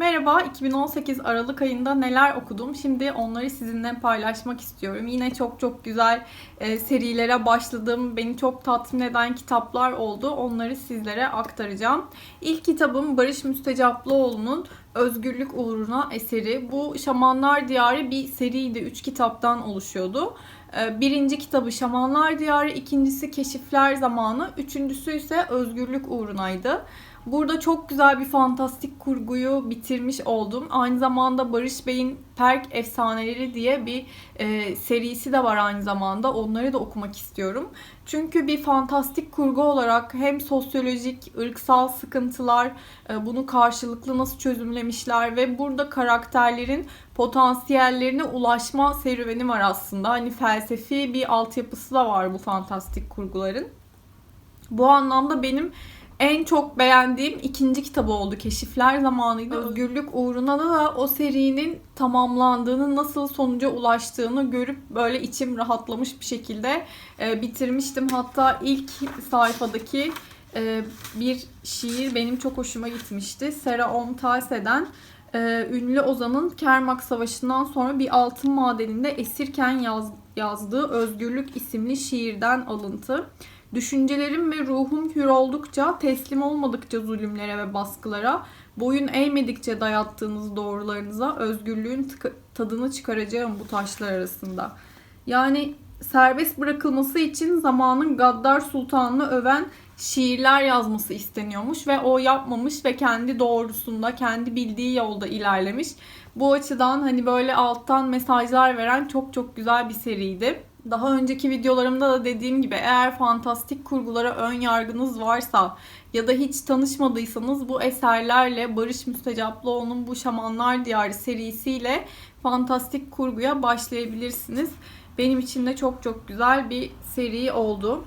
Merhaba, 2018 Aralık ayında neler okudum? Şimdi onları sizinle paylaşmak istiyorum. Yine çok çok güzel e, serilere başladım. Beni çok tatmin eden kitaplar oldu. Onları sizlere aktaracağım. İlk kitabım Barış Müstecaplıoğlu'nun Özgürlük Uğruna eseri. Bu Şamanlar Diyarı bir seriydi. Üç kitaptan oluşuyordu. E, birinci kitabı Şamanlar Diyarı, ikincisi Keşifler Zamanı, üçüncüsü ise Özgürlük Uğruna'ydı. Burada çok güzel bir fantastik kurguyu bitirmiş oldum. Aynı zamanda Barış Bey'in Perk Efsaneleri diye bir e, serisi de var aynı zamanda. Onları da okumak istiyorum. Çünkü bir fantastik kurgu olarak hem sosyolojik, ırksal sıkıntılar, e, bunu karşılıklı nasıl çözümlemişler ve burada karakterlerin potansiyellerine ulaşma serüveni var aslında. Hani felsefi bir altyapısı da var bu fantastik kurguların. Bu anlamda benim en çok beğendiğim ikinci kitabı oldu. Keşifler zamanıydı. Özgürlük uğruna da o serinin tamamlandığını, nasıl sonuca ulaştığını görüp böyle içim rahatlamış bir şekilde e, bitirmiştim. Hatta ilk sayfadaki e, bir şiir benim çok hoşuma gitmişti. Sera Omtase'den e, ünlü Ozan'ın Kermak Savaşı'ndan sonra bir altın madeninde esirken yaz, yazdığı Özgürlük isimli şiirden alıntı. Düşüncelerim ve ruhum hür oldukça, teslim olmadıkça zulümlere ve baskılara, boyun eğmedikçe dayattığınız doğrularınıza özgürlüğün tadını çıkaracağım bu taşlar arasında. Yani serbest bırakılması için zamanın gaddar sultanını öven şiirler yazması isteniyormuş ve o yapmamış ve kendi doğrusunda, kendi bildiği yolda ilerlemiş. Bu açıdan hani böyle alttan mesajlar veren çok çok güzel bir seriydi. Daha önceki videolarımda da dediğim gibi eğer fantastik kurgulara ön yargınız varsa ya da hiç tanışmadıysanız bu eserlerle Barış Müstecaplıoğlu'nun bu Şamanlar Diyarı serisiyle fantastik kurguya başlayabilirsiniz. Benim için de çok çok güzel bir seri oldu.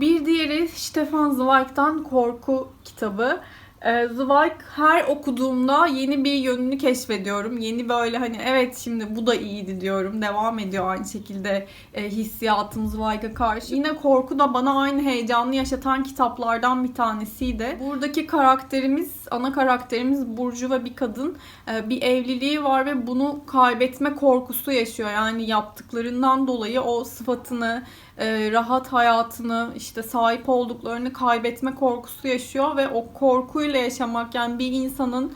Bir diğeri Stefan Zweig'dan Korku kitabı. Zweig her okuduğumda yeni bir yönünü keşfediyorum. Yeni böyle hani evet şimdi bu da iyiydi diyorum. Devam ediyor aynı şekilde e, hissiyatım Zweig'a karşı. Yine korku da bana aynı heyecanlı yaşatan kitaplardan bir tanesiydi. Buradaki karakterimiz, ana karakterimiz Burcu ve bir kadın. E, bir evliliği var ve bunu kaybetme korkusu yaşıyor. Yani yaptıklarından dolayı o sıfatını, e, rahat hayatını, işte sahip olduklarını kaybetme korkusu yaşıyor ve o korkuyla yaşamak yani bir insanın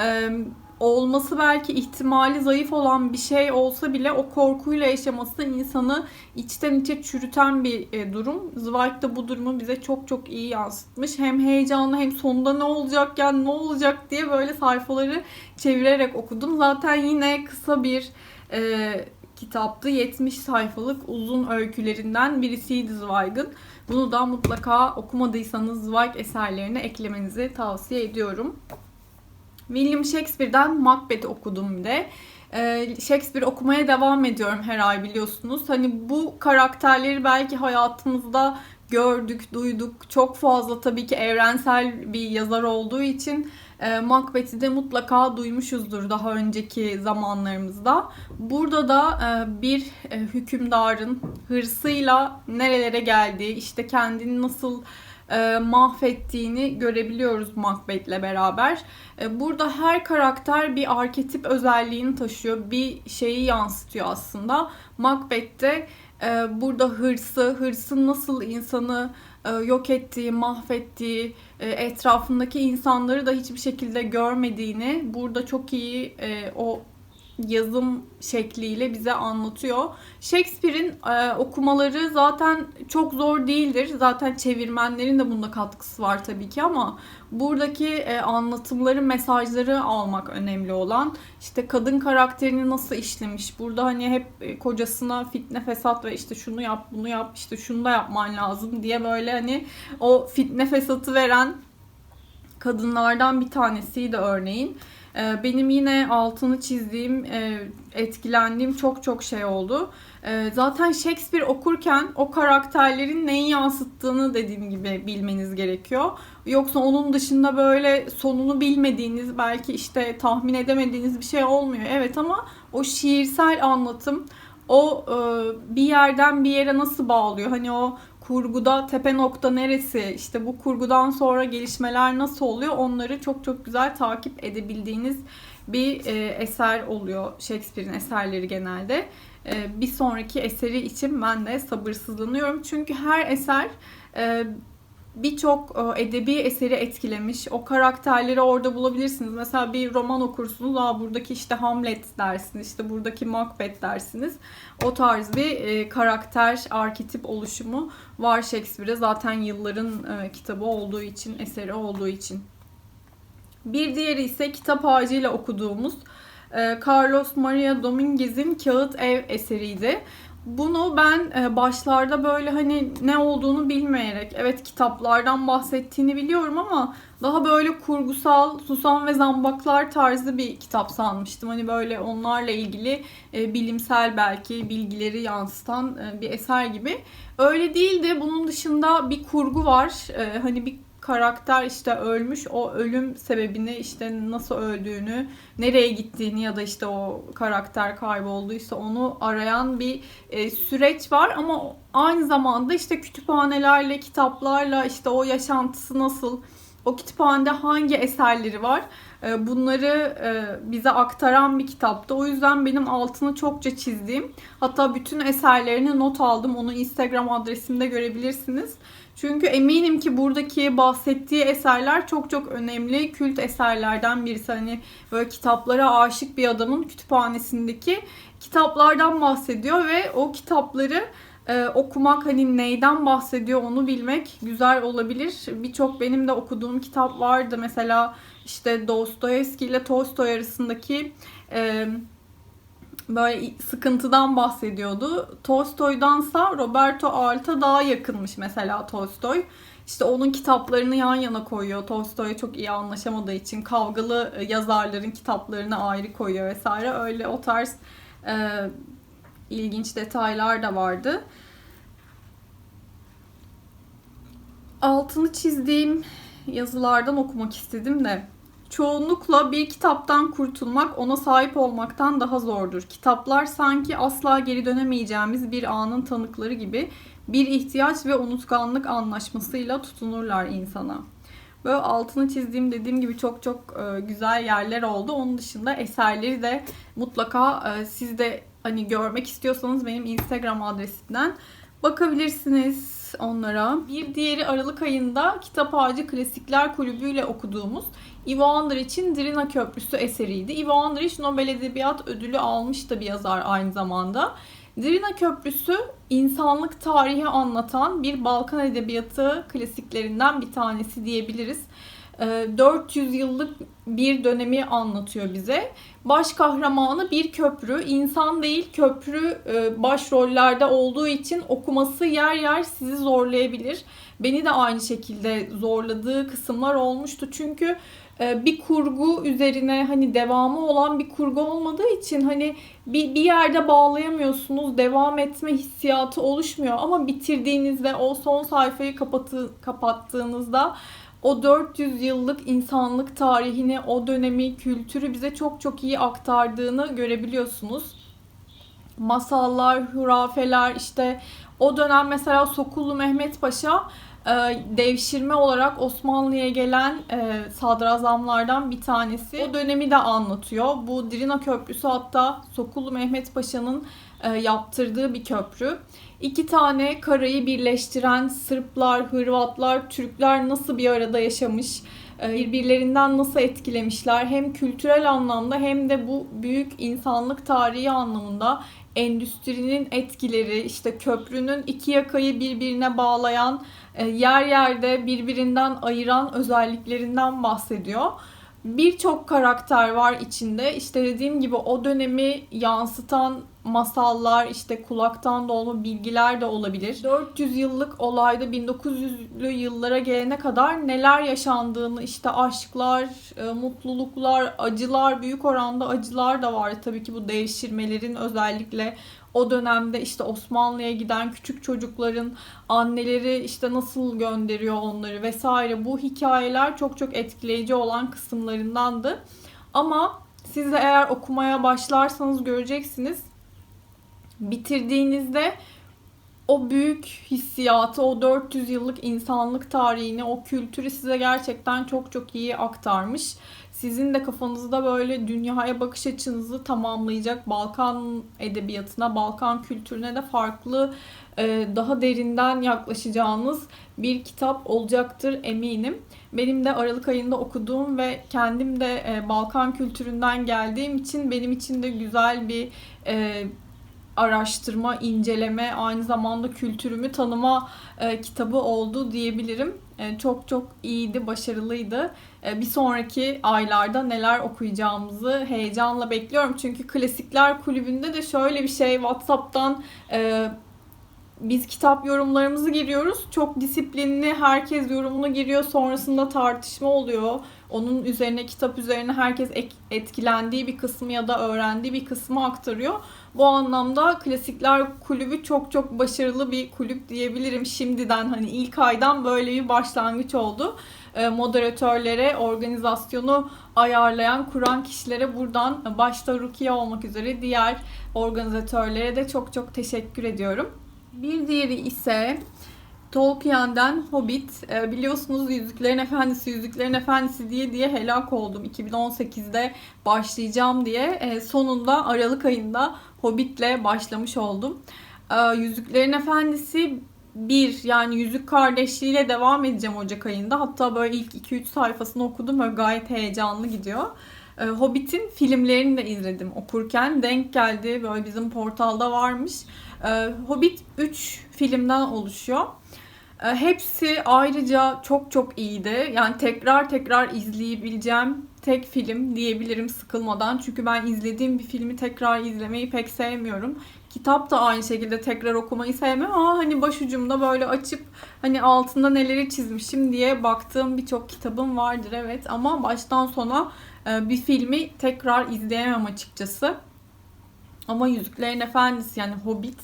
e, olması belki ihtimali zayıf olan bir şey olsa bile o korkuyla yaşaması insanı içten içe çürüten bir e, durum. Zweig da bu durumu bize çok çok iyi yansıtmış. Hem heyecanlı hem sonunda ne olacak yani ne olacak diye böyle sayfaları çevirerek okudum. Zaten yine kısa bir e, kitaptı. 70 sayfalık uzun öykülerinden birisiydi Zweig'ın. Bunu da mutlaka okumadıysanız Zweig eserlerine eklemenizi tavsiye ediyorum. William Shakespeare'den Macbeth okudum bir de. Ee, Shakespeare okumaya devam ediyorum her ay biliyorsunuz. Hani bu karakterleri belki hayatımızda gördük, duyduk. Çok fazla tabii ki evrensel bir yazar olduğu için e, Macbeth'i de mutlaka duymuşuzdur daha önceki zamanlarımızda. Burada da e, bir e, hükümdarın hırsıyla nerelere geldiği, işte kendini nasıl e, mahvettiğini görebiliyoruz Macbeth'le beraber. E, burada her karakter bir arketip özelliğini taşıyor. Bir şeyi yansıtıyor aslında. Macbeth'te e, burada hırsı, hırsın nasıl insanı yok ettiği, mahvettiği, e, etrafındaki insanları da hiçbir şekilde görmediğini burada çok iyi e, o yazım şekliyle bize anlatıyor. Shakespeare'in e, okumaları zaten çok zor değildir. Zaten çevirmenlerin de bunda katkısı var tabii ki ama buradaki e, anlatımları, mesajları almak önemli olan. İşte kadın karakterini nasıl işlemiş. Burada hani hep e, kocasına fitne fesat ve işte şunu yap, bunu yap, işte şunu da yapman lazım diye böyle hani o fitne fesatı veren kadınlardan bir tanesiydi örneğin. Ee, benim yine altını çizdiğim, e, etkilendiğim çok çok şey oldu. Ee, zaten Shakespeare okurken o karakterlerin neyi yansıttığını dediğim gibi bilmeniz gerekiyor. Yoksa onun dışında böyle sonunu bilmediğiniz, belki işte tahmin edemediğiniz bir şey olmuyor. Evet ama o şiirsel anlatım o e, bir yerden bir yere nasıl bağlıyor? Hani o kurguda tepe nokta neresi, işte bu kurgudan sonra gelişmeler nasıl oluyor onları çok çok güzel takip edebildiğiniz bir e, eser oluyor Shakespeare'in eserleri genelde. E, bir sonraki eseri için ben de sabırsızlanıyorum. Çünkü her eser e, birçok e, edebi eseri etkilemiş. O karakterleri orada bulabilirsiniz. Mesela bir roman okursunuz. Aa buradaki işte Hamlet dersiniz. işte buradaki Macbeth dersiniz. O tarz bir e, karakter, arketip oluşumu var Shakespeare'de. Zaten yılların e, kitabı olduğu için, eseri olduğu için. Bir diğeri ise kitap ağacıyla okuduğumuz Carlos Maria Dominguez'in Kağıt Ev eseriydi. Bunu ben e, başlarda böyle hani ne olduğunu bilmeyerek evet kitaplardan bahsettiğini biliyorum ama daha böyle kurgusal Susam ve Zambaklar tarzı bir kitap sanmıştım. Hani böyle onlarla ilgili e, bilimsel belki bilgileri yansıtan e, bir eser gibi. Öyle değil de bunun dışında bir kurgu var. Hani bir karakter işte ölmüş o ölüm sebebini işte nasıl öldüğünü nereye gittiğini ya da işte o karakter kaybolduysa onu arayan bir e, süreç var ama aynı zamanda işte kütüphanelerle kitaplarla işte o yaşantısı nasıl o kütüphanede hangi eserleri var e, bunları e, bize aktaran bir kitaptı. O yüzden benim altını çokça çizdiğim hatta bütün eserlerini not aldım. Onu Instagram adresimde görebilirsiniz. Çünkü eminim ki buradaki bahsettiği eserler çok çok önemli kült eserlerden birisi. Hani böyle kitaplara aşık bir adamın kütüphanesindeki kitaplardan bahsediyor ve o kitapları e, okumak hani neyden bahsediyor onu bilmek güzel olabilir. Birçok benim de okuduğum kitap vardı. Mesela işte Dostoyevski ile Tolstoy arasındaki e, böyle sıkıntıdan bahsediyordu. Tolstoy'dansa Roberto Alt'a daha yakınmış mesela Tolstoy. İşte onun kitaplarını yan yana koyuyor. Tolstoy'a çok iyi anlaşamadığı için kavgalı e, yazarların kitaplarını ayrı koyuyor vesaire. Öyle o tarz e, ilginç detaylar da vardı. Altını çizdiğim yazılardan okumak istedim de Çoğunlukla bir kitaptan kurtulmak ona sahip olmaktan daha zordur. Kitaplar sanki asla geri dönemeyeceğimiz bir anın tanıkları gibi bir ihtiyaç ve unutkanlık anlaşmasıyla tutunurlar insana. Böyle altını çizdiğim dediğim gibi çok çok e, güzel yerler oldu. Onun dışında eserleri de mutlaka e, siz de hani görmek istiyorsanız benim Instagram adresimden bakabilirsiniz onlara. Bir diğeri Aralık ayında Kitap Ağacı Klasikler Kulübü ile okuduğumuz Ivo Andrić'in Drina Köprüsü eseriydi. Ivo Andrić Nobel Edebiyat Ödülü almış da bir yazar aynı zamanda. Drina Köprüsü insanlık tarihi anlatan bir Balkan edebiyatı klasiklerinden bir tanesi diyebiliriz. 400 ee, yıllık bir dönemi anlatıyor bize. Baş kahramanı bir köprü, insan değil köprü e, başrollerde olduğu için okuması yer yer sizi zorlayabilir. Beni de aynı şekilde zorladığı kısımlar olmuştu. Çünkü e, bir kurgu üzerine hani devamı olan bir kurgu olmadığı için hani bir, bir yerde bağlayamıyorsunuz. Devam etme hissiyatı oluşmuyor ama bitirdiğinizde o son sayfayı kapatı, kapattığınızda o 400 yıllık insanlık tarihini, o dönemi, kültürü bize çok çok iyi aktardığını görebiliyorsunuz. Masallar, hurafeler işte o dönem mesela Sokullu Mehmet Paşa e, devşirme olarak Osmanlı'ya gelen e, sadrazamlardan bir tanesi. O dönemi de anlatıyor. Bu Dirina Köprüsü hatta Sokullu Mehmet Paşa'nın e, yaptırdığı bir köprü. İki tane karayı birleştiren Sırplar, Hırvatlar, Türkler nasıl bir arada yaşamış, e, birbirlerinden nasıl etkilemişler hem kültürel anlamda hem de bu büyük insanlık tarihi anlamında endüstrinin etkileri, işte köprünün iki yakayı birbirine bağlayan, e, yer yerde birbirinden ayıran özelliklerinden bahsediyor birçok karakter var içinde. İşte dediğim gibi o dönemi yansıtan masallar, işte kulaktan dolma bilgiler de olabilir. 400 yıllık olayda 1900'lü yıllara gelene kadar neler yaşandığını, işte aşklar, e, mutluluklar, acılar, büyük oranda acılar da var. Tabii ki bu devşirmelerin özellikle o dönemde işte Osmanlı'ya giden küçük çocukların anneleri işte nasıl gönderiyor onları vesaire bu hikayeler çok çok etkileyici olan kısımlarındandı. Ama siz de eğer okumaya başlarsanız göreceksiniz bitirdiğinizde o büyük hissiyatı, o 400 yıllık insanlık tarihini, o kültürü size gerçekten çok çok iyi aktarmış. Sizin de kafanızda böyle dünyaya bakış açınızı tamamlayacak Balkan edebiyatına, Balkan kültürüne de farklı, e, daha derinden yaklaşacağınız bir kitap olacaktır eminim. Benim de Aralık ayında okuduğum ve kendim de e, Balkan kültüründen geldiğim için benim için de güzel bir e, araştırma, inceleme, aynı zamanda kültürümü tanıma e, kitabı oldu diyebilirim. E, çok çok iyiydi, başarılıydı. E, bir sonraki aylarda neler okuyacağımızı heyecanla bekliyorum. Çünkü Klasikler Kulübü'nde de şöyle bir şey WhatsApp'tan e, biz kitap yorumlarımızı giriyoruz. Çok disiplinli herkes yorumunu giriyor. Sonrasında tartışma oluyor. Onun üzerine kitap üzerine herkes etkilendiği bir kısmı ya da öğrendiği bir kısmı aktarıyor. Bu anlamda Klasikler Kulübü çok çok başarılı bir kulüp diyebilirim. Şimdiden hani ilk aydan böyle bir başlangıç oldu. Ee, moderatörlere, organizasyonu ayarlayan, kuran kişilere buradan başta Rukiye olmak üzere diğer organizatörlere de çok çok teşekkür ediyorum. Bir diğeri ise Tolkien'den Hobbit. E, biliyorsunuz Yüzüklerin Efendisi, Yüzüklerin Efendisi diye diye helak oldum. 2018'de başlayacağım diye. E, sonunda Aralık ayında Hobbit'le başlamış oldum. E, Yüzüklerin Efendisi bir yani Yüzük Kardeşliğiyle devam edeceğim Ocak ayında. Hatta böyle ilk 2-3 sayfasını okudum. Böyle gayet heyecanlı gidiyor. E, Hobbit'in filmlerini de izledim okurken. Denk geldi. Böyle bizim portalda varmış. E, Hobbit 3 filmden oluşuyor. E, hepsi ayrıca çok çok iyiydi. Yani tekrar tekrar izleyebileceğim tek film diyebilirim sıkılmadan. Çünkü ben izlediğim bir filmi tekrar izlemeyi pek sevmiyorum. Kitap da aynı şekilde tekrar okumayı sevmem ama hani başucumda böyle açıp hani altında neleri çizmişim diye baktığım birçok kitabım vardır evet ama baştan sona e, bir filmi tekrar izleyemem açıkçası. Ama Yüzüklerin Efendisi yani Hobbit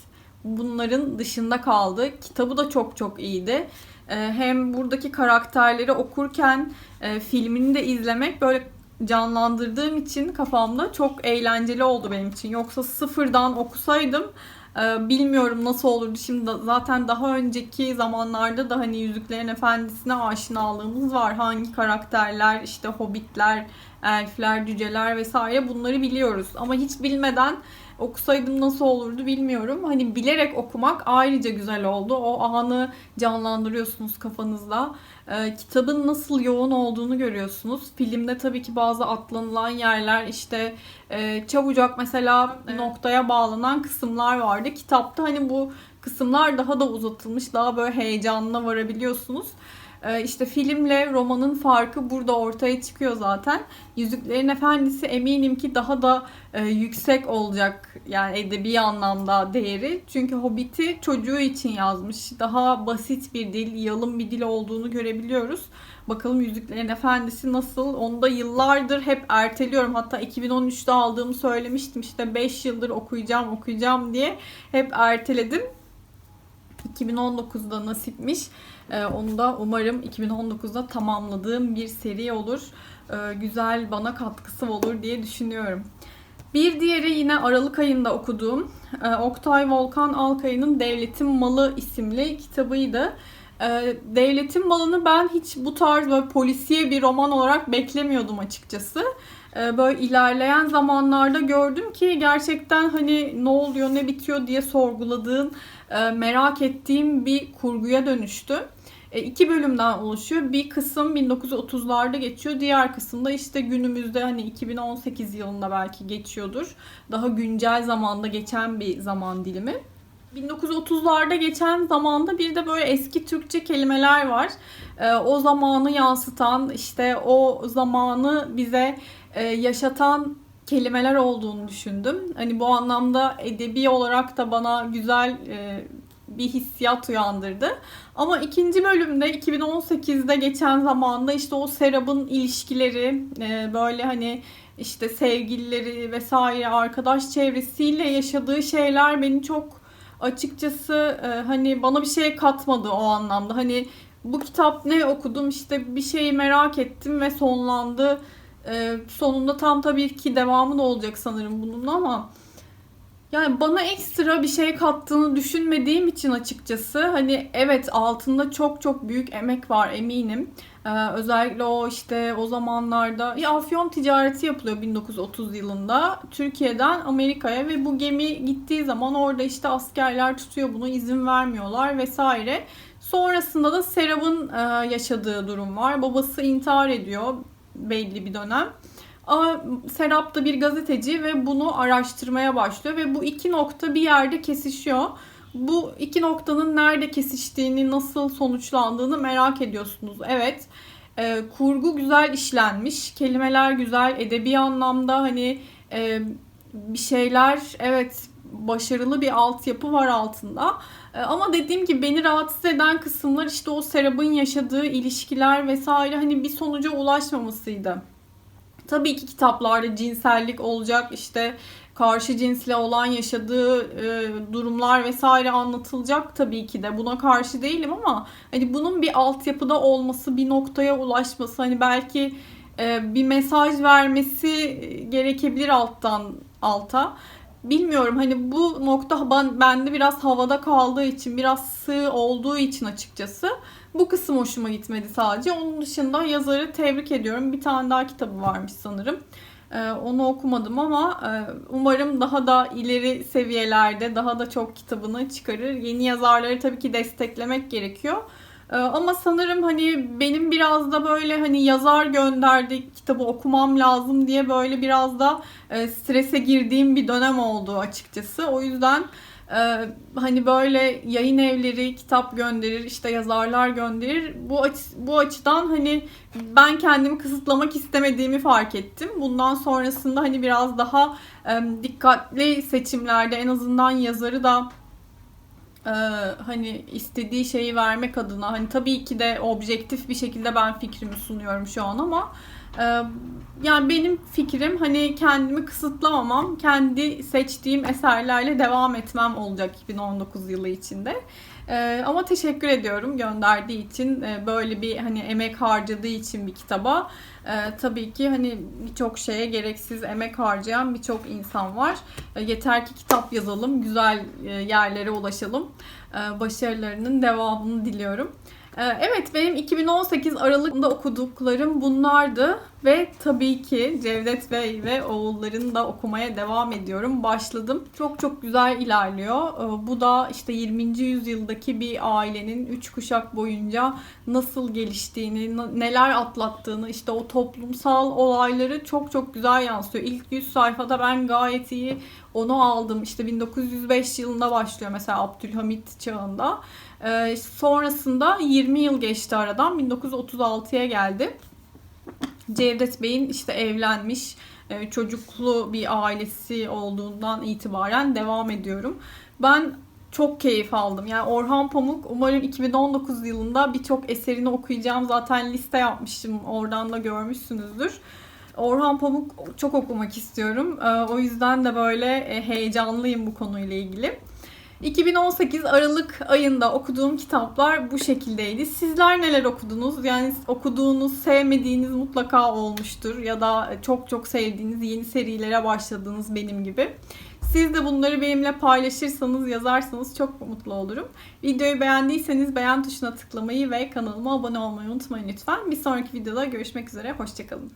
bunların dışında kaldı. Kitabı da çok çok iyiydi. Ee, hem buradaki karakterleri okurken e, filmini de izlemek böyle canlandırdığım için kafamda çok eğlenceli oldu benim için. Yoksa sıfırdan okusaydım e, bilmiyorum nasıl olurdu. Şimdi zaten daha önceki zamanlarda da hani Yüzüklerin Efendisi'ne aşinalığımız var. Hangi karakterler işte hobbitler, elfler, cüceler vesaire bunları biliyoruz. Ama hiç bilmeden Okusaydım nasıl olurdu bilmiyorum. Hani bilerek okumak ayrıca güzel oldu. O anı canlandırıyorsunuz kafanızda. Ee, kitabın nasıl yoğun olduğunu görüyorsunuz. Filmde tabii ki bazı atlanılan yerler işte e, çabucak mesela evet. noktaya bağlanan kısımlar vardı. Kitapta hani bu kısımlar daha da uzatılmış. Daha böyle heyecanına varabiliyorsunuz. Ee, işte filmle romanın farkı burada ortaya çıkıyor zaten. Yüzüklerin Efendisi eminim ki daha da e, yüksek olacak yani edebi anlamda değeri. Çünkü Hobbit'i çocuğu için yazmış. Daha basit bir dil, yalın bir dil olduğunu görebiliyoruz. Bakalım Yüzüklerin Efendisi nasıl? Onu da yıllardır hep erteliyorum. Hatta 2013'te aldığımı söylemiştim. İşte 5 yıldır okuyacağım, okuyacağım diye hep erteledim. 2019'da nasipmiş. Ee, onu da umarım 2019'da tamamladığım bir seri olur. Ee, güzel bana katkısı olur diye düşünüyorum. Bir diğeri yine Aralık ayında okuduğum e, Oktay Volkan Alkaya'nın Devletin Malı isimli kitabıydı. E, Devletin Malı'nı ben hiç bu tarz böyle polisiye bir roman olarak beklemiyordum açıkçası. E, böyle ilerleyen zamanlarda gördüm ki gerçekten hani ne oluyor ne bitiyor diye sorguladığım, merak ettiğim bir kurguya dönüştü. E, iki bölümden oluşuyor. Bir kısım 1930'larda geçiyor. Diğer kısımda işte günümüzde hani 2018 yılında belki geçiyordur. Daha güncel zamanda geçen bir zaman dilimi. 1930'larda geçen zamanda bir de böyle eski Türkçe kelimeler var. E, o zamanı yansıtan, işte o zamanı bize e, yaşatan kelimeler olduğunu düşündüm. Hani bu anlamda edebi olarak da bana güzel bir hissiyat uyandırdı. Ama ikinci bölümde 2018'de geçen zamanda işte o Serap'ın ilişkileri e, böyle hani işte sevgilileri vesaire arkadaş çevresiyle yaşadığı şeyler beni çok açıkçası e, hani bana bir şey katmadı o anlamda. Hani bu kitap ne okudum işte bir şeyi merak ettim ve sonlandı. E, sonunda tam tabii ki devamı da olacak sanırım bunun ama Yani bana ekstra bir şey kattığını düşünmediğim için açıkçası hani evet altında çok çok büyük emek var eminim. Ee, özellikle o işte o zamanlarda bir afyon ticareti yapılıyor 1930 yılında Türkiye'den Amerika'ya ve bu gemi gittiği zaman orada işte askerler tutuyor bunu izin vermiyorlar vesaire. Sonrasında da Serap'ın e, yaşadığı durum var. Babası intihar ediyor belli bir dönem. Ama Serap da bir gazeteci ve bunu araştırmaya başlıyor ve bu iki nokta bir yerde kesişiyor. Bu iki noktanın nerede kesiştiğini, nasıl sonuçlandığını merak ediyorsunuz. Evet, e, kurgu güzel işlenmiş, kelimeler güzel, edebi anlamda hani e, bir şeyler, evet başarılı bir altyapı var altında. E, ama dediğim gibi beni rahatsız eden kısımlar işte o Serap'ın yaşadığı ilişkiler vesaire hani bir sonuca ulaşmamasıydı. Tabii ki kitaplarda cinsellik olacak işte karşı cinsle olan yaşadığı e, durumlar vesaire anlatılacak tabii ki de. Buna karşı değilim ama hani bunun bir altyapıda olması bir noktaya ulaşması hani belki e, bir mesaj vermesi gerekebilir alttan alta bilmiyorum hani bu nokta ben, bende biraz havada kaldığı için biraz sığ olduğu için açıkçası bu kısım hoşuma gitmedi sadece. Onun dışında yazarı tebrik ediyorum. Bir tane daha kitabı varmış sanırım. Ee, onu okumadım ama e, umarım daha da ileri seviyelerde daha da çok kitabını çıkarır. Yeni yazarları tabii ki desteklemek gerekiyor. Ee, ama sanırım hani benim biraz da böyle hani yazar gönderdi kitabı okumam lazım diye böyle biraz da e, strese girdiğim bir dönem oldu açıkçası. O yüzden ee, hani böyle yayın evleri kitap gönderir, işte yazarlar gönderir. Bu açı, bu açıdan hani ben kendimi kısıtlamak istemediğimi fark ettim. Bundan sonrasında hani biraz daha e, dikkatli seçimlerde en azından yazarı da e, hani istediği şeyi vermek adına hani tabii ki de objektif bir şekilde ben fikrimi sunuyorum şu an ama e, yani benim fikrim hani kendimi kısıtlamamam, kendi seçtiğim eserlerle devam etmem olacak 2019 yılı içinde. Ee, ama teşekkür ediyorum gönderdiği için ee, böyle bir hani emek harcadığı için bir kitaba. Ee, tabii ki hani birçok şeye gereksiz emek harcayan birçok insan var. Ee, yeter ki kitap yazalım, güzel e, yerlere ulaşalım. Ee, başarılarının devamını diliyorum. Evet benim 2018 Aralık'ta okuduklarım bunlardı ve tabii ki Cevdet Bey ve oğullarını da okumaya devam ediyorum. Başladım. Çok çok güzel ilerliyor. Ee, bu da işte 20. yüzyıldaki bir ailenin 3 kuşak boyunca nasıl geliştiğini, neler atlattığını, işte o toplumsal olayları çok çok güzel yansıtıyor. İlk 100 sayfada ben gayet iyi onu aldım. İşte 1905 yılında başlıyor mesela Abdülhamit çağında. Ee, sonrasında 20 yıl geçti aradan 1936'ya geldi. Cevdet Bey'in işte evlenmiş e, çocuklu bir ailesi olduğundan itibaren devam ediyorum. Ben çok keyif aldım. Yani Orhan Pamuk umarım 2019 yılında birçok eserini okuyacağım. Zaten liste yapmıştım. Oradan da görmüşsünüzdür. Orhan Pamuk çok okumak istiyorum. Ee, o yüzden de böyle e, heyecanlıyım bu konuyla ilgili. 2018 Aralık ayında okuduğum kitaplar bu şekildeydi. Sizler neler okudunuz? Yani okuduğunuz, sevmediğiniz mutlaka olmuştur ya da çok çok sevdiğiniz yeni serilere başladığınız benim gibi. Siz de bunları benimle paylaşırsanız, yazarsanız çok mutlu olurum. Videoyu beğendiyseniz beğen tuşuna tıklamayı ve kanalıma abone olmayı unutmayın lütfen. Bir sonraki videoda görüşmek üzere, hoşçakalın.